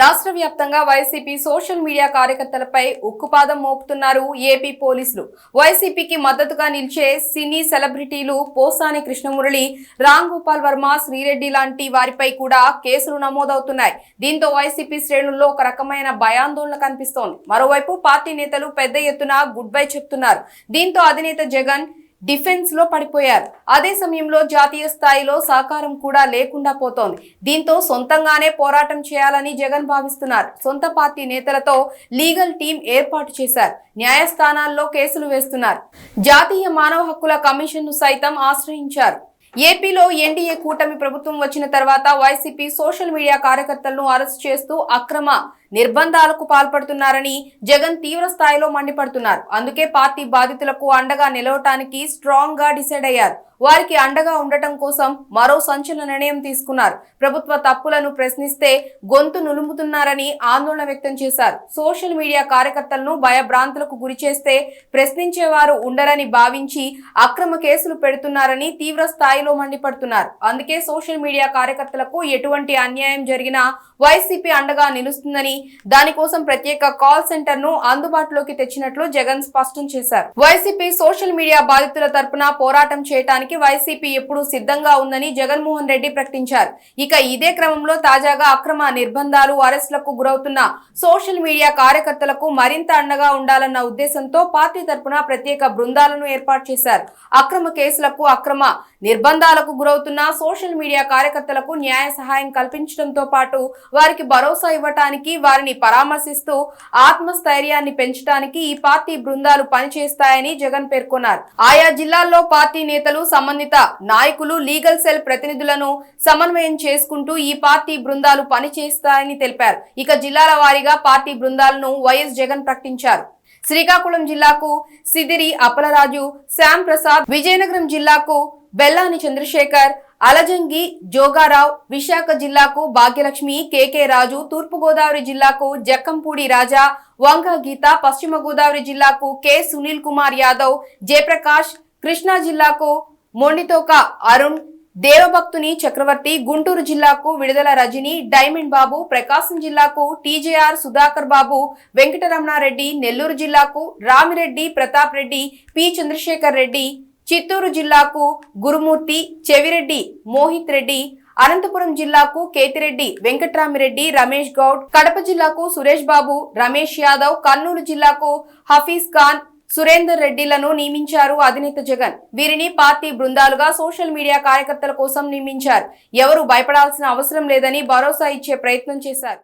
రాష్ట్ర వ్యాప్తంగా YCP social media కార్యకర్తలపై ఉక్కుపాదం మోపుతున్నారు ఏపీ పోలీసులు. వైసీపీకి మద్దతుగా నిలిచే సినీ సెలబ్రిటీలు పోసాని కృష్ణమురళి రామ్ గోపాల్ వర్మ శ్రీరెడ్డి లాంటి వారిపై కూడా కేసులు నమోదవుతున్నాయి. దీంతో వైసీపీ శ్రేణుల్లో ఒక రకమైన భయాందోళన కనిపిస్తోంది. మరోవైపు పార్టీ నేతలు పెద్ద ఎత్తున గుడ్ బై చెప్తున్నారు. దీంతో అధినేత జగన్ డిఫెన్స్లో పడిపోయారు. అదే సమయంలో జాతీయ స్థాయిలో సహకారం కూడా లేకుండా పోతోంది. దీంతో సొంతంగానే పోరాటం చేయాలని జగన్ భావిస్తున్నారు. సొంత పార్టీ నేతలతో లీగల్ టీం ఏర్పాటు చేశారు. న్యాయస్థానాల్లో కేసులు వేస్తున్నారు. జాతీయ మానవ హక్కుల కమిషన్ను సైతం ఆశ్రయించారు. ఏపీలో ఎన్డీఏ కూటమి ప్రభుత్వం వచ్చిన తర్వాత వైసీపీ సోషల్ మీడియా కార్యకర్తలను అరెస్ట్ చేస్తూ అక్రమ నిర్బంధాలకు పాల్పడుతున్నారని జగన్ తీవ్ర స్థాయిలో మండిపడుతున్నారు. అందుకే పార్టీ బాధితులకు అండగా నిలవటానికి స్ట్రాంగ్గా డిసైడ్ అయ్యారు. వారికి అండగా ఉండటం కోసం మరో సంచలన నిర్ణయం తీసుకున్నారు. ప్రభుత్వ తప్పులను ప్రశ్నిస్తే గొంతు నులుముతున్నారని ఆందోళన వ్యక్తం చేశారు. సోషల్ మీడియా కార్యకర్తలను భయభ్రాంతులకు గురి చేస్తే ప్రశ్నించేవారు ఉండరని భావించి అక్రమ కేసులు పెడుతున్నారని తీవ్ర స్థాయిలో మండిపడుతున్నారు. అందుకే సోషల్ మీడియా కార్యకర్తలకు ఎటువంటి అన్యాయం జరిగినా వైసీపీ అండగా నిలుస్తుందని దానికోసం ప్రత్యేక కాల్ సెంటర్ను అందుబాటులోకి తెచ్చినట్లు జగన్ స్పష్టం చేశారు. వైసీపీ సోషల్ మీడియా బాధితుల తరపున పోరాటం చేయడానికి పోరాటానికి వైసీపీ ఎప్పుడూ సిద్ధంగా ఉందని జగన్మోహన్ రెడ్డి ప్రకటించారు. ఇక ఇదే క్రమంలో తాజాగా అక్రమ నిర్బంధాలు అరెస్టులకు గురవుతున్న సోషల్ మీడియా కార్యకర్తలకు మరింత అండగా ఉండాలన్న ఉద్దేశంతో పార్టీ తరఫున ప్రత్యేక బృందాలను ఏర్పాటు చేశారు. అక్రమ కేసులకు అక్రమ నిర్బంధాలకు గురవుతున్న సోషల్ మీడియా కార్యకర్తలకు న్యాయ సహాయం కల్పించడంతో పాటు వారికి భరోసా ఇవ్వటానికి వారిని పరామర్శిస్తూ ఆత్మస్థైర్యాన్ని పెంచడానికి ఈ పార్టీ బృందాలు పనిచేస్తాయని జగన్ పేర్కొన్నారు. ఆయా జిల్లాల్లో పార్టీ నేతలు సంబంధిత నాయకులు లీగల్ సెల్ ప్రతినిధులను సమన్వయం చేసుకుంటూ ఈ పార్టీ బృందాలు పనిచేస్తాయని తెలిపారు. ఇక జిల్లాల వారీగా పార్టీ బృందాలను వైఎస్ జగన్ ప్రకటించారు. శ్రీకాకుళం జిల్లాకు సిదిరి అప్పలరాజు శ్యామ్ ప్రసాద్ విజయనగరం జిల్లాకు బెల్లాని చంద్రశేఖర్ అలజంగి జోగారావు విశాఖ జిల్లాకు భాగ్యలక్ష్మి కేకే రాజు తూర్పుగోదావరి జిల్లాకు జక్కంపూడి రాజా వంగ గీత పశ్చిమ గోదావరి జిల్లాకు కె సునీల్ కుమార్ యాదవ్ జయప్రకాష్ కృష్ణా జిల్లాకు మొండితోక అరుణ్ దేవభక్తుని చక్రవర్తి గుంటూరు జిల్లాకు విడుదల రజని డైమండ్ బాబు ప్రకాశం జిల్లాకు టీజేఆర్ సుధాకర్ బాబు వెంకటరమణారెడ్డి నెల్లూరు జిల్లాకు రామిరెడ్డి ప్రతాప్ రెడ్డి పి చంద్రశేఖర్ రెడ్డి చిత్తూరు జిల్లాకు గురుమూర్తి చెవిరెడ్డి మోహిత్ రెడ్డి అనంతపురం జిల్లాకు కేతిరెడ్డి వెంకట్రామిరెడ్డి రమేష్ గౌడ్ కడప జిల్లాకు సురేష్ బాబు రమేష్ యాదవ్ కర్నూలు జిల్లాకు హఫీజ్ ఖాన్ సురేందర్ రెడ్డిలను నియమించారు అధినేత జగన్. వీరిని పార్టీ బృందాలుగా సోషల్ మీడియా కార్యకర్తల కోసం నియమించారు. ఎవరు భయపడాల్సిన అవసరం లేదని భరోసా ఇచ్చే ప్రయత్నం చేశారు.